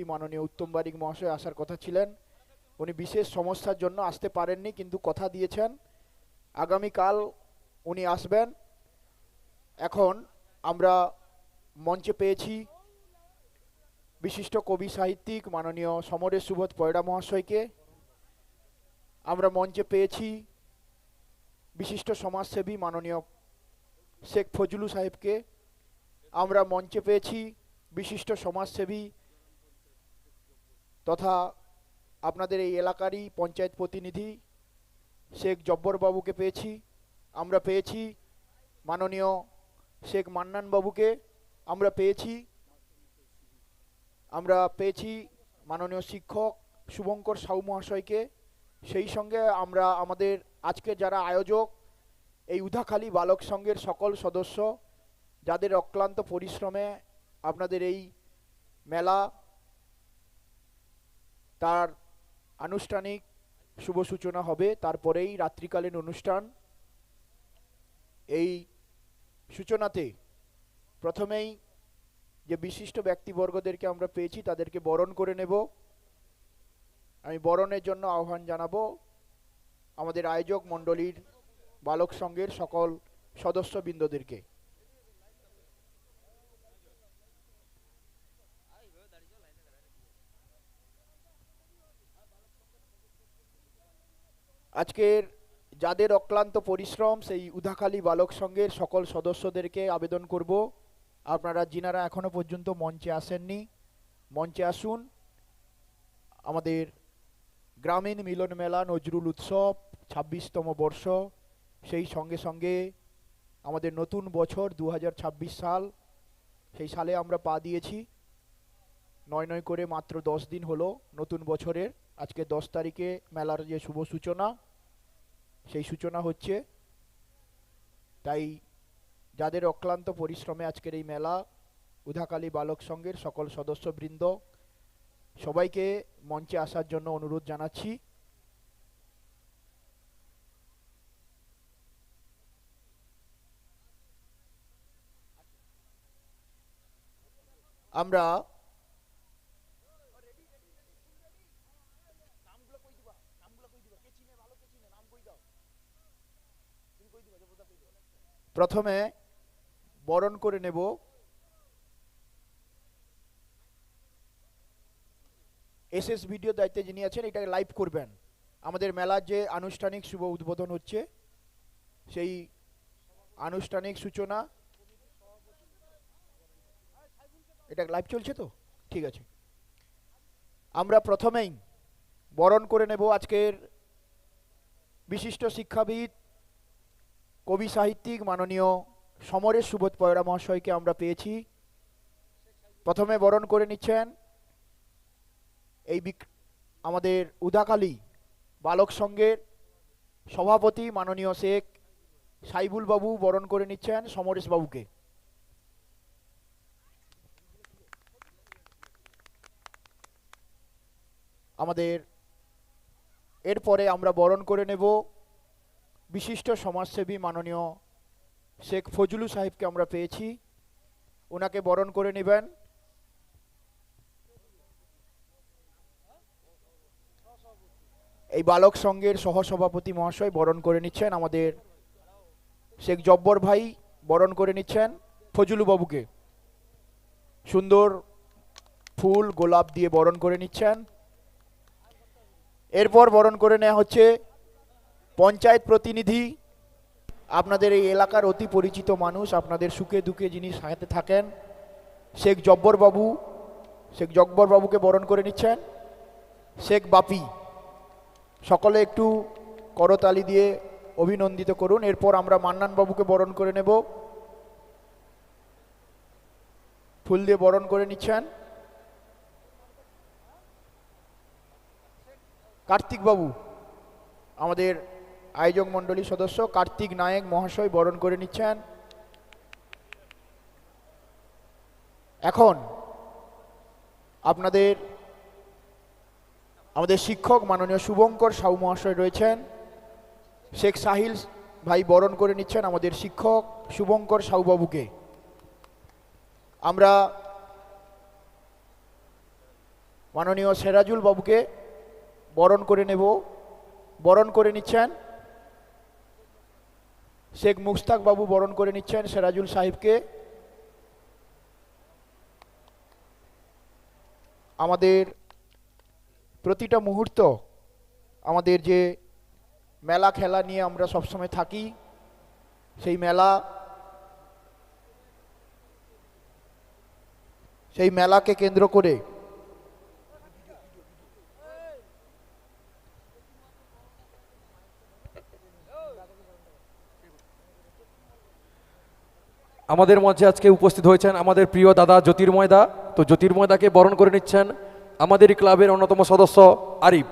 সভাপতি মাননীয় উত্তম বারিক মহাশয় আসার কথা ছিলেন। উনি বিশেষ সমস্যার জন্য আসতে পারেননি, কিন্তু কথা দিয়েছেন। আগামীকাল উনি আসবেন। এখন আমরা মঞ্চে পেয়েছি বিশিষ্ট কবি সাহিত্যিক মাননীয় সমরেশ সুবোধ পয়রা মহাশয়কে। আমরা মঞ্চে পেয়েছি বিশিষ্ট সমাজসেবী মাননীয় শেখ ফজলু সাহেবকে। আমরা মঞ্চে পেয়েছি বিশিষ্ট সমাজসেবী তথা আপনাদের এই এলাকারই পঞ্চায়েত প্রতিনিধি শেখ জব্বরবাবুকে পেয়েছি। আমরা পেয়েছি মাননীয় শেখ মান্নান বাবুকে আমরা পেয়েছি আমরা পেয়েছি মাননীয় শিক্ষক শুভঙ্কর সাউ মহাশয়কে। সেই সঙ্গে আমরা আমাদের আজকে যারা আয়োজক, এই উধাখালী বালক সংঘের সকল সদস্য, যাদের অক্লান্ত পরিশ্রমে আপনাদের এই মেলা তার আনুষ্ঠানিক শুভ সূচনা হবে, তারপরেই রাত্রিকালীন অনুষ্ঠান। এই সূচনাতে প্রথমেই যে বিশিষ্ট ব্যক্তিবর্গদেরকে আমরা পেয়েছি, তাদেরকে বরণ করে নেব। আমি বরণের জন্য আহ্বান জানাব, আমাদের আয়োজক মণ্ডলীর বালক সংঘের সকল সদস্যবৃন্দদেরকে। আজকের যাদের অক্লান্ত পরিশ্রম, সেই উধাখালী বালক সংঘের সকল সদস্যদেরকে আবেদন করব। আপনারা, যিনারা এখনও পর্যন্ত মঞ্চে আসেননি, মঞ্চে আসুন। আমাদের গ্রামীণ মিলন মেলা নজরুল উৎসব ছাব্বিশতম বর্ষ, সেই সঙ্গে সঙ্গে আমাদের নতুন বছর দু হাজার ছাব্বিশ সাল, সেই সালে আমরা পা দিয়েছি। নয় নয় করে মাত্র দশ দিন হলো নতুন বছরের। আজকে দশ তারিখে মেলার যে শুভ সূচনা সেই সূচনা হচ্ছে। তাই যাদের অক্লান্ত পরিশ্রমে আজকের এই মেলা, উধাকালী বালক সংঘের সকল সদস্যবৃন্দ, সবাইকে মঞ্চে আসার জন্য অনুরোধ জানাচ্ছি। আমরা প্রথমে বরণ করে নেব। এসএস ভিডিও দায়িত্বে যিনি আছেন, এটাকে লাইভ করবেন। আমাদের মেলার যে আনুষ্ঠানিক শুভ উদ্বোধন হচ্ছে, সেই আনুষ্ঠানিক সূচনা, এটা লাইভ চলছে তো? ঠিক আছে। আমরা প্রথমেই বরণ করে নেব আজকের বিশিষ্ট শিক্ষাবিদ কবি সাহিত্যিক মাননীয় সমরেশ সুবোধ পয়রা মহাশয়কে আমরা পেয়েছি। প্রথমে বরণ করে নিচ্ছেন এই বিক- আমাদের উদাকালী বালক সংঘের সভাপতি মাননীয় শেখ সাইবুল বাবু বরণ করে নিচ্ছেন সমরেশ বাবুকে। আমাদের এরপরে আমরা বরণ করে নেব বিশিষ্ট সমাজসেবী মাননীয় শেখ ফজলু সাহেবকে আমরা পেয়েছি। ওনাকে বরণ করে নেবেন। এই বালক সংঘের সহসভাপতি মহাশয় বরণ করে নিচ্ছেন আমাদের শেখ জব্বর ভাই বরণ করে নিচ্ছেন ফজলু বাবুকে। সুন্দর ফুল গোলাপ দিয়ে বরণ করে নিচ্ছেন। এরপর বরণ করে নেওয়া হচ্ছে পঞ্চায়েত প্রতিনিধি, আপনাদের এই এলাকার অতি পরিচিত মানুষ, আপনাদের সুখে দুঃখে যিনি সাথে থাকেন, শেখ জব্বর বাবু শেখ জব্বর বাবুকে বরণ করে নিচ্ছেন, শেখ বাপি। সকলে একটু করতালি দিয়ে অভিনন্দিত করুন। এরপর আমরা মান্নান বাবুকে বরণ করে নেব। ফুল দিয়ে বরণ করে নিচ্ছেন। কার্তিক বাবু আমাদের আয়োজক মণ্ডলী সদস্য কার্তিক নায়েক মহাশয় বরণ করে নিচ্ছেন। এখন আপনাদের, আমাদের শিক্ষক মাননীয় শুভঙ্কর সাউ মহাশয় রয়েছেন। শেখ সাহিল ভাই বরণ করে নিচ্ছেন আমাদের শিক্ষক শুভঙ্কর সাউবাবুকে আমরা মাননীয় সেরাজুল বাবুকে বরণ করে নেব। বরণ করে নিচ্ছেন। শেখ মুস্তাক বাবু বরণ করে নিচ্ছেন সেরাজুল সাহেবকে। আমাদের প্রতিটা মুহূর্ত, আমাদের যে মেলা খেলা নিয়ে আমরা সবসময় থাকি, সেই মেলা, সেই মেলাকে কেন্দ্র করে আমাদের মঞ্চে আজকে উপস্থিত হয়েছেন আমাদের প্রিয় দাদা জ্যোতির্ময় দা তো জ্যোতির্ময় দাকে বরণ করে নিচ্ছেন আমাদেরই ক্লাবের অন্যতম সদস্য আরিফ।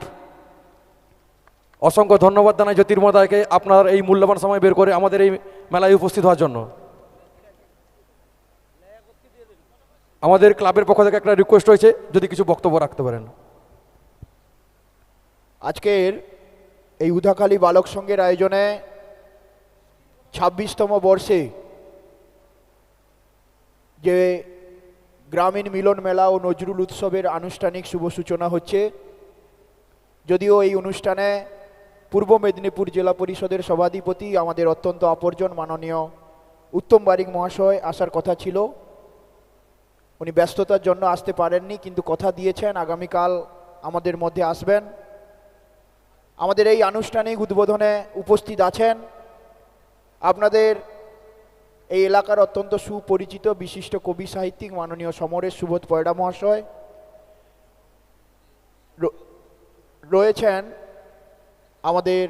অসংখ্য ধন্যবাদ জানাই জ্যোতির্ময় দাকে আপনার এই মূল্যবান সময় বের করে আমাদের এই মেলায় উপস্থিত হওয়ার জন্য। আমাদের ক্লাবের পক্ষ থেকে একটা রিকোয়েস্ট রয়েছে, যদি কিছু বক্তব্য রাখতে পারেন। আজকের এই উধাখালী বালক সংঘের আয়োজনে ছাব্বিশতম বর্ষে যে গ্রামীণ মিলন মেলা ও নজরুল উৎসবের আনুষ্ঠানিক শুভ সূচনা হচ্ছে। যদিও এই অনুষ্ঠানে পূর্ব মেদিনীপুর জেলা পরিষদের সভাধিপতি, আমাদের অত্যন্ত অপরজন মাননীয় উত্তম বারিক মহাশয় আসার কথা ছিল। উনি ব্যস্ততার জন্য আসতে পারেননি, কিন্তু কথা দিয়েছেন, আগামীকাল আমাদের মধ্যে আসবেন। আমাদের এই আনুষ্ঠানিক উদ্বোধনে উপস্থিত আছেন আপনাদের এই এলাকার অত্যন্ত সুপরিচিত বিশিষ্ট কবি সাহিত্যিক মাননীয় সমরেশ সুবোধ পয়ডা মহাশয়। রয়েছেন আমাদের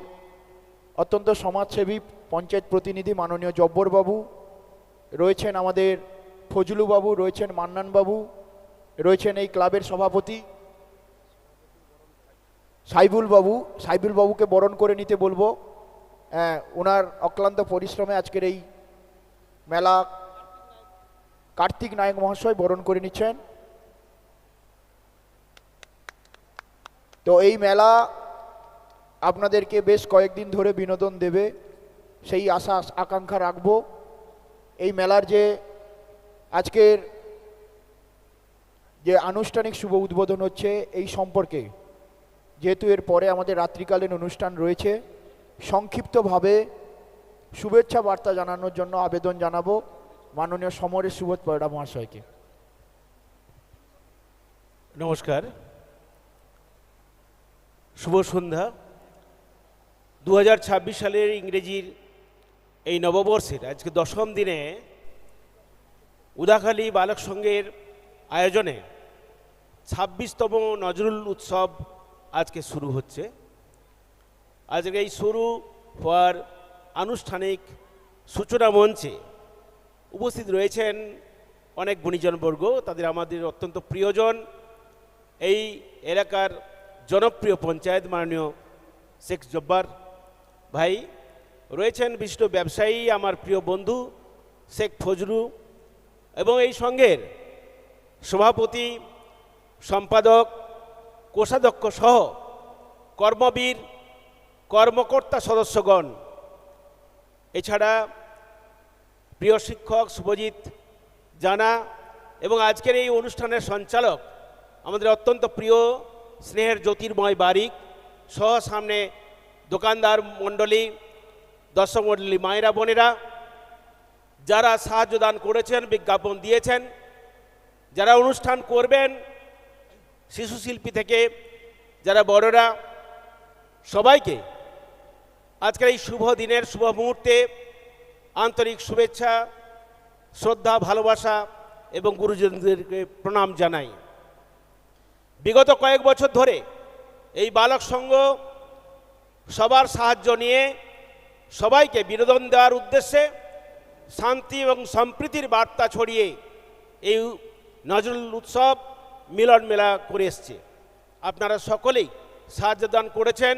অত্যন্ত সমাজসেবী পঞ্চায়েত প্রতিনিধি মাননীয় জব্বরবাবু। রয়েছেন আমাদের ফজলুবাবু রয়েছেন মান্নানবাবু রয়েছেন এই ক্লাবের সভাপতি। সাইবুল বাবু সাইবুল বাবুকে বরণ করে নিতে বলব। হ্যাঁ, ওনার অক্লান্ত পরিশ্রমে আজকের এই মেলা কার্তিক নায়ক মহাশয় বরণ করে নিচ্ছেন। তো এই মেলা আপনাদেরকে বেশ কয়েকদিন ধরে বিনোদন দেবে, সেই আশা, আকাঙ্ক্ষা রাখব। এই মেলার যে আজকের যে আনুষ্ঠানিক শুভ উদ্বোধন হচ্ছে এই সম্পর্কে, যেহেতু এর পরে আমাদের রাত্রিকালীন অনুষ্ঠান রয়েছে, সংক্ষিপ্তভাবে শুভেচ্ছা বার্তা জানানোর জন্য আবেদন জানাব। মাননীয় সমরেশ সুবোধ পয়ডা মহাশয়কে। নমস্কার। শুভ সন্ধ্যা। দু হাজার ছাব্বিশ সালের ইংরেজির এই নববর্ষের আজকে দশম দিনে উদাখালী বালক সংঘের আয়োজনে ছাব্বিশতম নজরুল উৎসব আজকে শুরু হচ্ছে। আজকে এই শুরু হওয়ার আনুষ্ঠানিক সূচনা মঞ্চে উপস্থিত রয়েছেন অনেক গুণীজনবর্গ তাদের আমাদের অত্যন্ত প্রিয়জন। এই এলাকার জনপ্রিয় পঞ্চায়েত মাননীয় শেখ জব্বার ভাই, রয়েছেন বিশিষ্ট ব্যবসায়ী আমার প্রিয় বন্ধু শেখ ফজরু এবং এই সঙ্গের সভাপতি, সম্পাদক, কোষাধ্যক্ষ সহ কর্মবীর, কর্মকর্তা সদস্যগণ। এছাড়া প্রিয় শিক্ষক শুভজিৎ জানা এবং আজকের এই অনুষ্ঠানের সঞ্চালক আমাদের অত্যন্ত প্রিয় স্নেহের জ্যোতির্ময় বারিক, সহ সামনে দোকানদার মণ্ডলী, দর্শক মায়েরা, বোনেরা, যারা সাহায্য দান করেছেন, বিজ্ঞাপন দিয়েছেন, যারা অনুষ্ঠান করবেন, শিশু শিল্পী থেকে যারা বড়রা, সবাইকে আজকের এই শুভ দিনের শুভ মুহূর্তে আন্তরিক শুভেচ্ছা, শ্রদ্ধা, ভালোবাসা এবং গুরুজনদেরকে প্রণাম জানাই। বিগত কয়েক বছর ধরে এই বালক সংঘ সবার সাহায্য নিয়ে সবাইকে বিনোদন দেওয়ার উদ্দেশ্যে শান্তি এবং সম্প্রীতির বার্তা ছড়িয়ে এই নজরুল উৎসব মিলন মেলা করে এসছে। আপনারা সকলেই সাহায্য দান করেছেন।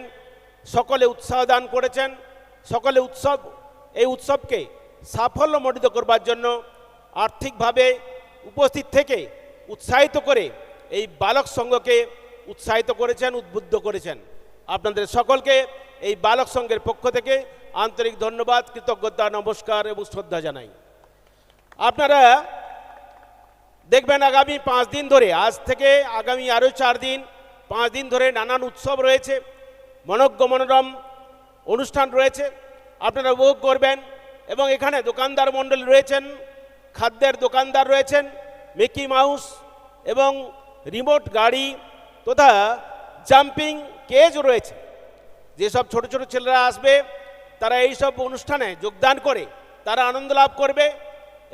সকলে উৎসাহ দান করেছেন। সকলে উৎসব, এই উৎসবকে সাফল্যমণ্ডিত করবার জন্য আর্থিকভাবে উপস্থিত থেকে উৎসাহিত করে এই বালক সংঘকে উৎসাহিত করেছেন, উদ্বুদ্ধ করেছেন। আপনাদের সকলকে এই বালক সংঘের পক্ষ থেকে আন্তরিক ধন্যবাদ, কৃতজ্ঞতা, নমস্কার এবং শ্রদ্ধা জানাই। আপনারা দেখবেন আগামী পাঁচ দিন ধরে, আজ থেকে আগামী আরও চার দিন, পাঁচ দিন ধরে নানান উৎসব রয়েছে। মনজ্ঞ মনোরম অনুষ্ঠান রয়েছে। আপনারা উপভোগ করবেন এবং এখানে দোকানদার মণ্ডলী রয়েছেন, খাদ্যের দোকানদার রয়েছেন, মিকি মাউস এবং রিমোট গাড়ি তথা জাম্পিং কেজ রয়েছে। যেসব ছোট ছোট ছেলেরা আসবে, তারা এই সব অনুষ্ঠানে যোগদান করে তারা আনন্দ লাভ করবে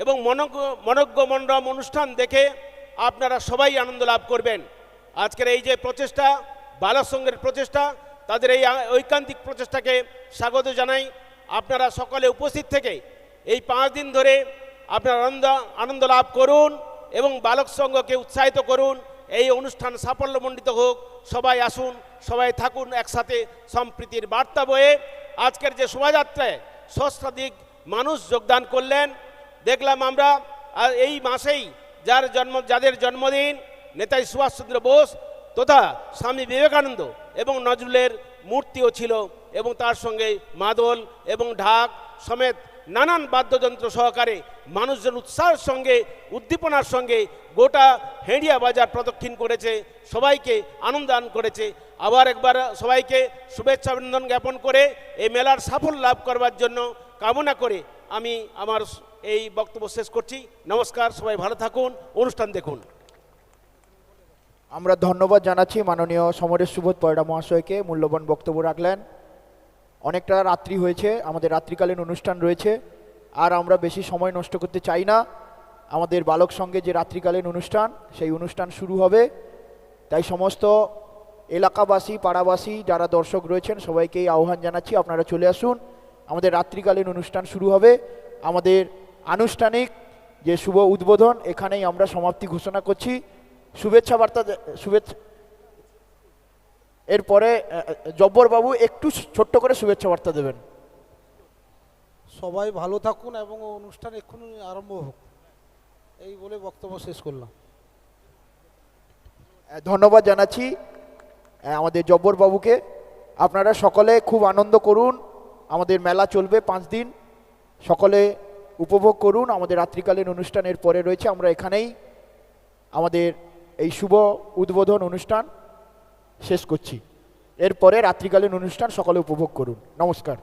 এবং মনজ্ঞ মনজ্ঞ মণ্ডম অনুষ্ঠান দেখে আপনারা সবাই আনন্দ লাভ করবেন। আজকের এই যে প্রচেষ্টা বালক সংঘের প্রচেষ্টা তাদের এই ঐকান্তিক প্রচেষ্টাকে স্বাগত জানাই। আপনারা সকলে উপস্থিত থেকে এই পাঁচ দিন ধরে আপনারা আনন্দ আনন্দ লাভ করুন এবং বালক সংঘকে উৎসাহিত করুন। এই অনুষ্ঠান সাফল্যমণ্ডিত হোক। সবাই আসুন, সবাই থাকুন একসাথে সম্প্রীতির বার্তা বয়ে। আজকের যে শোভাযাত্রায় সহস্রাধিক মানুষ যোগদান করলেন, দেখলাম আমরা, আর এই মাসেই যার জন্ম, যাদের জন্মদিন, নেতাজি সুভাষচন্দ্র বোস তথা স্বামী বিবেকানন্দ এবং নজরুলের মূর্তিও ছিল এবং তার সঙ্গে মাদল এবং ঢাক সমেত নানান বাদ্যযন্ত্র সহকারে মানুষজন উৎসাহের সঙ্গে, উদ্দীপনার সঙ্গে গোটা হেঁড়িয়া বাজার প্রদক্ষিণ করেছে, সবাইকে আনন্দ দান করেছে। আবার একবার সবাইকে শুভেচ্ছা অভিনন্দন জ্ঞাপন করে এই মেলার সাফল্য লাভ করবার জন্য কামনা করে আমি আমার এই বক্তব্য শেষ করছি। নমস্কার, সবাই ভালো থাকুন, অনুষ্ঠান দেখুন। আমরা ধন্যবাদ জানাচ্ছি মাননীয় সমরেশ সুবোধ পয়ডা মহাশয়কে মূল্যবান বক্তব্য রাখলেন। অনেকটা রাত্রি হয়েছে, আমাদের রাত্রিকালীন অনুষ্ঠান রয়েছে, আর আমরা বেশি সময় নষ্ট করতে চাই না। আমাদের বালক সঙ্গে যে রাত্রিকালীন অনুষ্ঠান, সেই অনুষ্ঠান শুরু হবে। তাই সমস্ত এলাকাবাসী, পাড়াবাসী যারা দর্শক রয়েছেন সবাইকেই আহ্বান জানাচ্ছি, আপনারা চলে আসুন। আমাদের রাত্রিকালীন অনুষ্ঠান শুরু হবে। আমাদের আনুষ্ঠানিক যে শুভ উদ্বোধন, এখানেই আমরা সমাপ্তি ঘোষণা করছি। শুভেচ্ছা বার্তা শুভেচ্ছা। এরপরে জব্বর বাবু একটু ছোট্ট করে শুভেচ্ছা বার্তা দেবেন। সবাই ভালো থাকুন এবং অনুষ্ঠান এক্ষুনি আরম্ভ হোক। এই বলে বক্তব্য শেষ করলাম। ধন্যবাদ জানাচ্ছি আমাদের জব্বর বাবুকে আপনারা সকলে খুব আনন্দ করুন। আমাদের মেলা চলবে পাঁচ দিন। সকলে উপভোগ করুন। আমাদের রাত্রিকালীন অনুষ্ঠানের পরে রয়েছে। আমরা এখানেই আমাদের এই শুভ উদ্বোধন অনুষ্ঠান শেষ করছি। এরপরে রাত্রিকালীন অনুষ্ঠান সকলে উপভোগ করুন। নমস্কার।